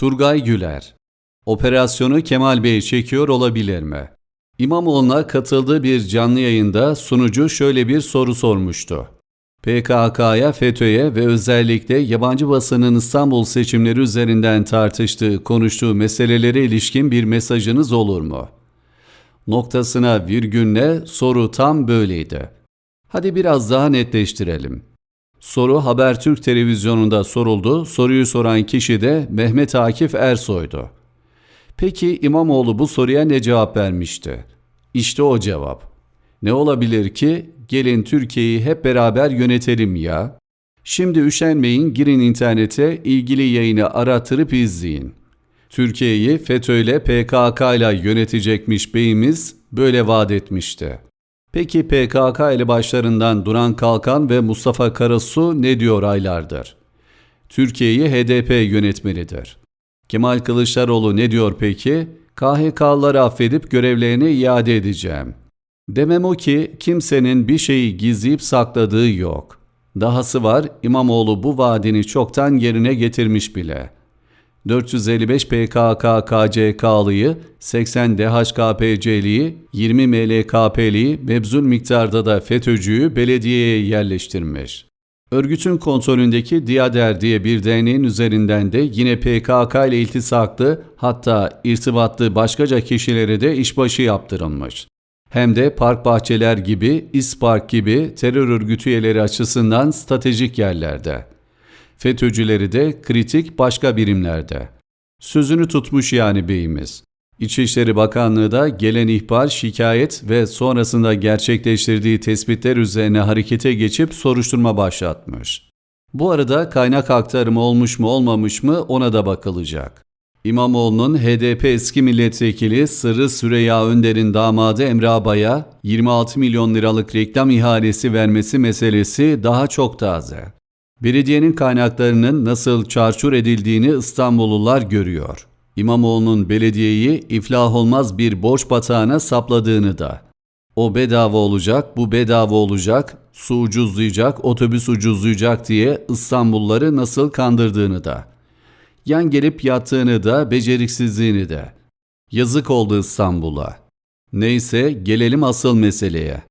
Turgay Güler Operasyonu Kemal Bey çekiyor olabilir mi? İmamoğlu'na katıldığı bir canlı yayında sunucu şöyle bir soru sormuştu. PKK'ya, FETÖ'ye ve özellikle yabancı basının İstanbul seçimleri üzerinden tartıştığı, konuştuğu meselelere ilişkin bir mesajınız olur mu? Noktasına virgünle soru tam böyleydi. Hadi biraz daha netleştirelim. Soru Habertürk televizyonunda soruldu. Soruyu soran kişi de Mehmet Akif Ersoy'du. Peki İmamoğlu bu soruya ne cevap vermişti? İşte o cevap. Ne olabilir ki? Gelin Türkiye'yi hep beraber yönetelim ya. Şimdi üşenmeyin girin internete ilgili yayını arattırıp izleyin. Türkiye'yi FETÖ ile PKK ile yönetecekmiş beyimiz böyle vaat etmişti. Peki PKK ile başlarından Duran Kalkan ve Mustafa Karasu ne diyor aylardır? Türkiye'yi HDP yönetmelidir. Kemal Kılıçdaroğlu ne diyor peki? KHK'ları affedip görevlerine iade edeceğim. Demem o ki kimsenin bir şeyi gizleyip sakladığı yok. Dahası var İmamoğlu bu vaadini çoktan yerine getirmiş bile. 455 PKK KCK'lıyı, 80 DHKPC'liyi, 20 MLKP'liyi mebzul miktarda da FETÖ'cüyü belediyeye yerleştirmiş. Örgütün kontrolündeki Diyader diye bir derneğin üzerinden de yine PKK ile iltisaklı hatta irtibatlı başkaca kişilere de işbaşı yaptırılmış. Hem de park bahçeler gibi, İspark gibi terör örgütü üyeleri açısından stratejik yerlerde. FETÖ'cüleri de kritik başka birimlerde. Sözünü tutmuş yani beyimiz. İçişleri Bakanlığı da gelen ihbar, şikayet ve sonrasında gerçekleştirdiği tespitler üzerine harekete geçip soruşturma başlatmış. Bu arada kaynak aktarımı olmuş mu olmamış mı ona da bakılacak. İmamoğlu'nun HDP eski milletvekili Sırrı Süreyya Önder'in damadı Emre Abay'a 26 milyon liralık reklam ihalesi vermesi meselesi daha çok taze. Belediyenin kaynaklarının nasıl çarçur edildiğini İstanbullular görüyor. İmamoğlu'nun belediyeyi iflah olmaz bir borç batağına sapladığını da. O bedava olacak, bu bedava olacak, su ucuzlayacak, otobüs ucuzlayacak diye İstanbulluları nasıl kandırdığını da. Yan gelip yattığını da, beceriksizliğini de. Yazık oldu İstanbul'a. Neyse gelelim asıl meseleye.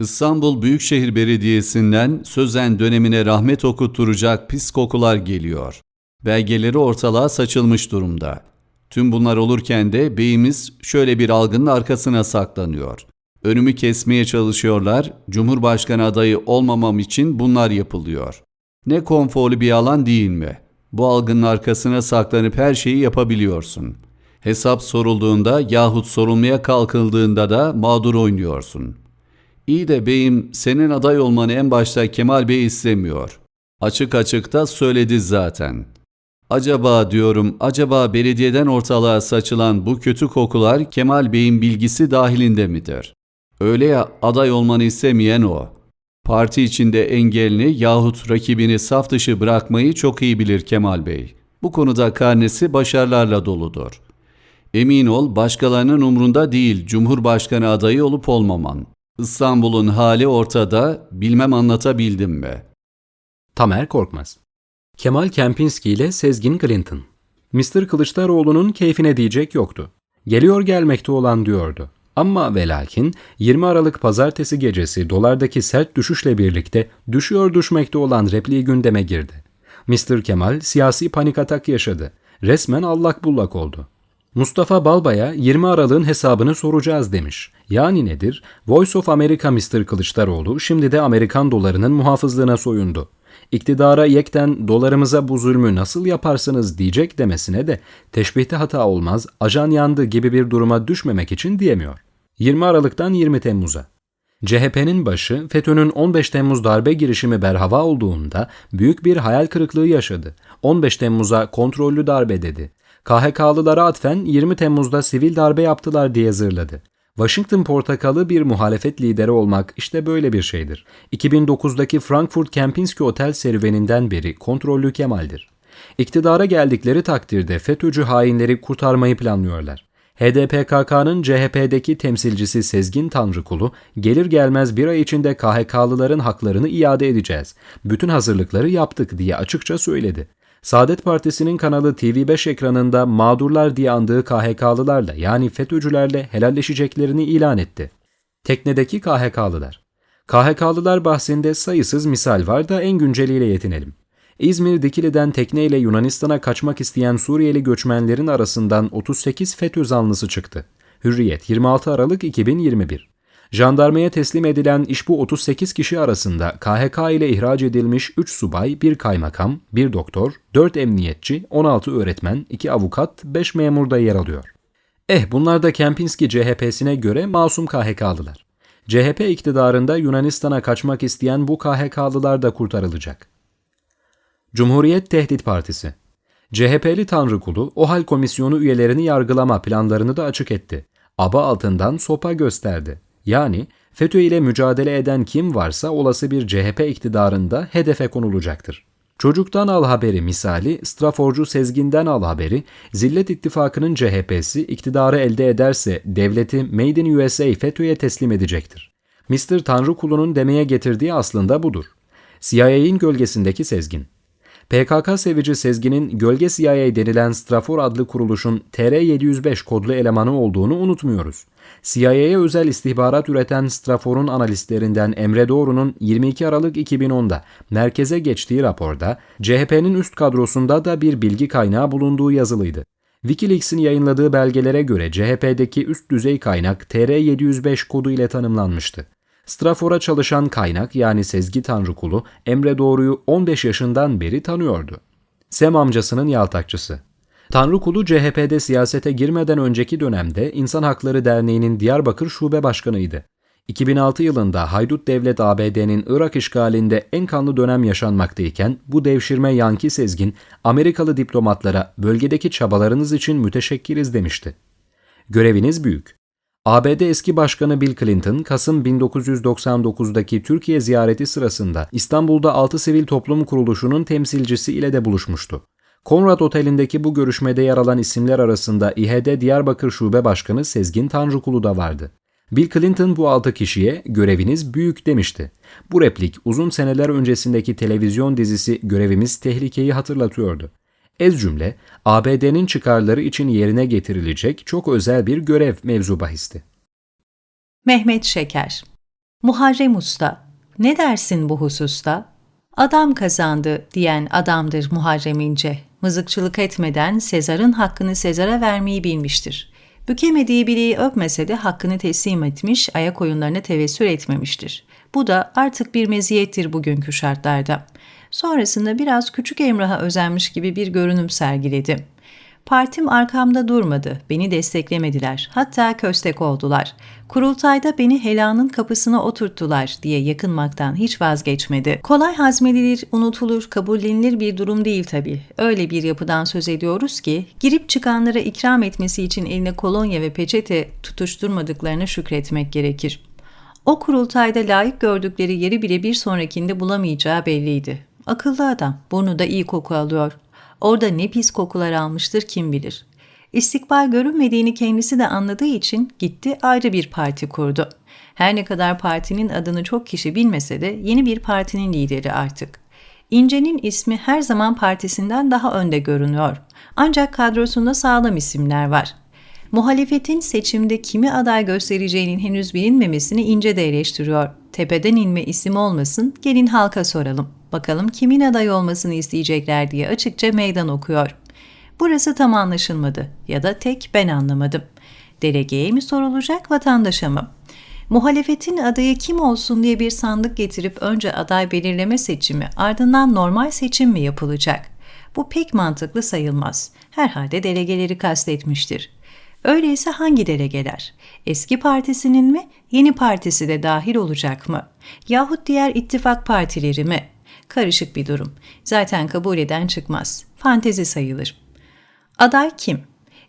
İstanbul Büyükşehir Belediyesi'nden sözen dönemine rahmet okutturacak pis kokular geliyor. Belgeleri ortalığa saçılmış durumda. Tüm bunlar olurken de beyimiz şöyle bir algının arkasına saklanıyor. Önümü kesmeye çalışıyorlar, Cumhurbaşkanı adayı olmamam için bunlar yapılıyor. Ne konforlu bir alan değil mi? Bu algının arkasına saklanıp her şeyi yapabiliyorsun. Hesap sorulduğunda yahut sorulmaya kalkıldığında da mağdur oynuyorsun. İyi de beyim senin aday olmanı en başta Kemal Bey istemiyor. Açık açık da söyledi zaten. Acaba diyorum, acaba belediyeden ortalığa saçılan bu kötü kokular Kemal Bey'in bilgisi dahilinde midir? Öyle ya aday olmanı istemeyen o. Parti içinde engelini yahut rakibini saf dışı bırakmayı çok iyi bilir Kemal Bey. Bu konuda karnesi başarılarla doludur. Emin ol başkalarının umrunda değil Cumhurbaşkanı adayı olup olmaman. İstanbul'un hali ortada, bilmem anlatabildim mi? Tamer Korkmaz Kemal Kempinski ile Sezgin Clinton Mr. Kılıçdaroğlu'nun keyfine diyecek yoktu. Geliyor gelmekte olan diyordu. Ama ve lakin 20 Aralık pazartesi gecesi dolardaki sert düşüşle birlikte düşüyor düşmekte olan repliği gündeme girdi. Mr. Kemal siyasi panik atak yaşadı. Resmen allak bullak oldu. Mustafa Balbay'a 20 Aralık'ın hesabını soracağız demiş. Yani nedir? Voice of America Mr. Kılıçdaroğlu şimdi de Amerikan dolarının muhafızlığına soyundu. İktidara yekten dolarımıza bu zulmü nasıl yaparsınız diyecek demesine de teşbihte hata olmaz, ajan yandı gibi bir duruma düşmemek için diyemiyor. 20 Aralık'tan 20 Temmuz'a. CHP'nin başı FETÖ'nün 15 Temmuz darbe girişimi berhava olduğunda büyük bir hayal kırıklığı yaşadı. 15 Temmuz'a kontrollü darbe dedi. KHK'lılara atfen 20 Temmuz'da sivil darbe yaptılar diye zırladı. Washington portakalı bir muhalefet lideri olmak işte böyle bir şeydir. 2009'daki Frankfurt Kempinski Otel serüveninden beri kontrollü Kemal'dir. İktidara geldikleri takdirde FETÖ'cü hainleri kurtarmayı planlıyorlar. HDPKK'nın CHP'deki temsilcisi Sezgin Tanrıkulu, gelir gelmez bir ay içinde KHK'lıların haklarını iade edeceğiz. Bütün hazırlıkları yaptık diye açıkça söyledi. Saadet Partisi'nin kanalı TV5 ekranında mağdurlar diye andığı KHK'lılarla yani FETÖ'cülerle helalleşeceklerini ilan etti. Teknedeki KHK'lılar. KHK'lılar bahsinde sayısız misal var da en günceliyle yetinelim. İzmir Dikili'den tekneyle Yunanistan'a kaçmak isteyen Suriyeli göçmenlerin arasından 38 FETÖ zanlısı çıktı. Hürriyet 26 Aralık 2021 Jandarmaya teslim edilen iş bu 38 kişi arasında KHK ile ihraç edilmiş 3 subay, 1 kaymakam, 1 doktor, 4 emniyetçi, 16 öğretmen, 2 avukat, 5 memur da yer alıyor. Eh bunlar da Kempinski CHP'sine göre masum KHK'lılar. CHP iktidarında Yunanistan'a kaçmak isteyen bu KHK'lılar da kurtarılacak. Cumhuriyet Tehdit Partisi CHP'li Tanrı Kulu, OHAL komisyonu üyelerini yargılama planlarını da açık etti. Aba altından sopa gösterdi. Yani FETÖ ile mücadele eden kim varsa olası bir CHP iktidarında hedefe konulacaktır. Çocuktan al haberi misali, Straforcu Sezgin'den al haberi, Zillet İttifakı'nın CHP'si iktidarı elde ederse devleti Made in USA FETÖ'ye teslim edecektir. Mr. Tanrı Kulu'nun demeye getirdiği aslında budur. CIA'in gölgesindeki Sezgin. PKK sevici Sezgin'in Gölge CIA denilen Strafor adlı kuruluşun TR-705 kodlu elemanı olduğunu unutmuyoruz. CIA'ya özel istihbarat üreten Strafor'un analistlerinden Emre Doğru'nun 22 Aralık 2010'da merkeze geçtiği raporda CHP'nin üst kadrosunda da bir bilgi kaynağı bulunduğu yazılıydı. Wikileaks'in yayınladığı belgelere göre CHP'deki üst düzey kaynak TR-705 kodu ile tanımlanmıştı. Strafor'a çalışan kaynak yani Sezgi Tanrıkulu Emre Doğru'yu 15 yaşından beri tanıyordu. Sem amcasının yaltakçısı. Tanrıkulu CHP'de siyasete girmeden önceki dönemde İnsan Hakları Derneği'nin Diyarbakır Şube Başkanıydı. 2006 yılında Haydut Devlet ABD'nin Irak işgalinde en kanlı dönem yaşanmaktayken bu devşirme Yanki Sezgin Amerikalı diplomatlara bölgedeki çabalarınız için müteşekkiriz demişti. Göreviniz büyük. ABD eski başkanı Bill Clinton, Kasım 1999'daki Türkiye ziyareti sırasında İstanbul'da Altı Sivil Toplum Kuruluşu'nun temsilcisi ile de buluşmuştu. Konrad Oteli'ndeki bu görüşmede yer alan isimler arasında İHD Diyarbakır Şube Başkanı Sezgin Tanrıkulu da vardı. Bill Clinton bu altı kişiye göreviniz büyük demişti. Bu replik uzun seneler öncesindeki televizyon dizisi Görevimiz Tehlikeyi hatırlatıyordu. Ez cümle, ABD'nin çıkarları için yerine getirilecek çok özel bir görev mevzu bahisti. Mehmet Şeker Muharrem Usta, ne dersin bu hususta? Adam kazandı diyen adamdır Muharrem İnce. Mızıkçılık etmeden Sezar'ın hakkını Sezar'a vermeyi bilmiştir. Bükemediği bileği öpmese de hakkını teslim etmiş, ayak oyunlarına tevessül etmemiştir. Bu da artık bir meziyettir bugünkü şartlarda. Sonrasında biraz küçük Emrah'a özenmiş gibi bir görünüm sergiledi. Partim arkamda durmadı, beni desteklemediler, hatta köstek oldular. Kurultayda beni helanın kapısına oturttular diye yakınmaktan hiç vazgeçmedi. Kolay hazmedilir, unutulur, kabullenilir bir durum değil tabii. Öyle bir yapıdan söz ediyoruz ki, girip çıkanlara ikram etmesi için eline kolonya ve peçete tutuşturmadıklarına şükretmek gerekir. O kurultayda layık gördükleri yeri bile bir sonrakinde bulamayacağı belliydi. Akıllı adam, burnu da iyi koku alıyor. Orada ne pis kokular almıştır kim bilir. İstikbal görünmediğini kendisi de anladığı için gitti ayrı bir parti kurdu. Her ne kadar partinin adını çok kişi bilmese de yeni bir partinin lideri artık. İnce'nin ismi her zaman partisinden daha önde görünüyor. Ancak kadrosunda sağlam isimler var. Muhalefetin seçimde kimi aday göstereceğinin henüz bilinmemesini İnce de eleştiriyor. Tepeden inme isim olmasın, gelin halka soralım. Bakalım kimin aday olmasını isteyecekler diye açıkça meydan okuyor. Burası tam anlaşılmadı ya da tek ben anlamadım. Delegeye mi sorulacak, vatandaşa mı? Muhalefetin adayı kim olsun diye bir sandık getirip önce aday belirleme seçimi, ardından normal seçim mi yapılacak? Bu pek mantıklı sayılmaz. Herhalde delegeleri kastetmiştir. Öyleyse hangi delegeler? Eski partisinin mi, yeni partisi de dahil olacak mı? Yahut diğer ittifak partileri mi? Karışık bir durum. Zaten kabul eden çıkmaz. Fantezi sayılır. Aday kim?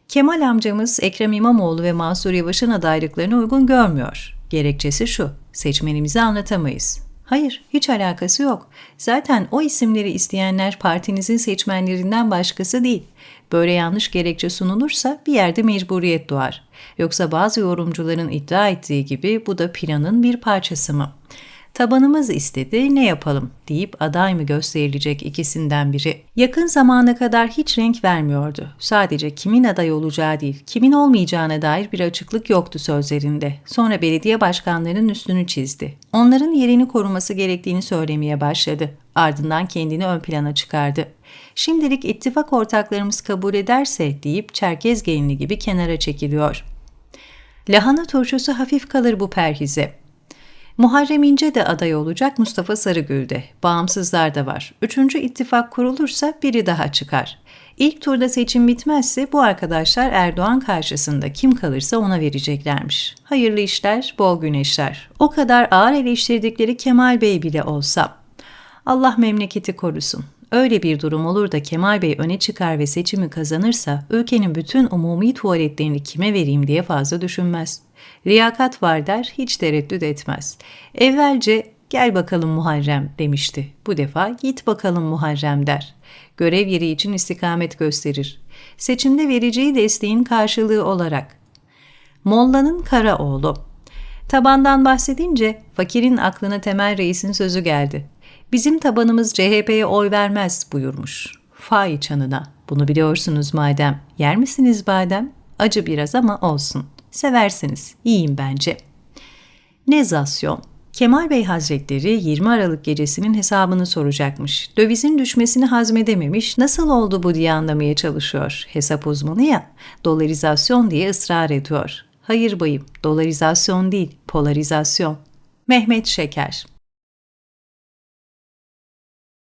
Kemal amcamız Ekrem İmamoğlu ve Mansur Yavaş'ın adaylıklarını uygun görmüyor. Gerekçesi şu, seçmenimizi anlatamayız. Hayır, hiç alakası yok. Zaten o isimleri isteyenler partinizin seçmenlerinden başkası değil. Böyle yanlış gerekçe sunulursa bir yerde mecburiyet doğar. Yoksa bazı yorumcuların iddia ettiği gibi bu da planın bir parçası mı? Tabanımız istedi, ne yapalım deyip aday mı gösterilecek ikisinden biri. Yakın zamana kadar hiç renk vermiyordu. Sadece kimin aday olacağı değil, kimin olmayacağına dair bir açıklık yoktu sözlerinde. Sonra belediye başkanlarının üstünü çizdi. Onların yerini koruması gerektiğini söylemeye başladı. Ardından kendini ön plana çıkardı. Şimdilik ittifak ortaklarımız kabul ederse deyip Çerkez gelini gibi kenara çekiliyor. Lahana turşusu hafif kalır bu perhize. Muharrem İnce de aday olacak Mustafa Sarıgül de. Bağımsızlar da var. Üçüncü ittifak kurulursa biri daha çıkar. İlk turda seçim bitmezse bu arkadaşlar Erdoğan karşısında kim kalırsa ona vereceklermiş. Hayırlı işler, bol güneşler. O kadar ağır eleştirdikleri Kemal Bey bile olsa. Allah memleketi korusun. Öyle bir durum olur da Kemal Bey öne çıkar ve seçimi kazanırsa ülkenin bütün umumi tuvaletlerini kime vereyim diye fazla düşünmez. Riyakat var der, hiç tereddüt etmez. Evvelce gel bakalım Muharrem demişti. Bu defa git bakalım Muharrem der. Görev yeri için istikamet gösterir. Seçimde vereceği desteğin karşılığı olarak. Molla'nın kara oğlu. Tabandan bahsedince fakirin aklına Temel Reis'in sözü geldi. Bizim tabanımız CHP'ye oy vermez buyurmuş. Fay çanına. Bunu biliyorsunuz madem. Yer misiniz badem? Acı biraz ama olsun. Seversiniz. İyiyim bence. Nezasyon. Kemal Bey Hazretleri 20 Aralık gecesinin hesabını soracakmış. Dövizin düşmesini hazmedememiş, nasıl oldu bu diye anlamaya çalışıyor. Hesap uzmanı ya, dolarizasyon diye ısrar ediyor. Hayır bayım, dolarizasyon değil, polarizasyon. Mehmet Şeker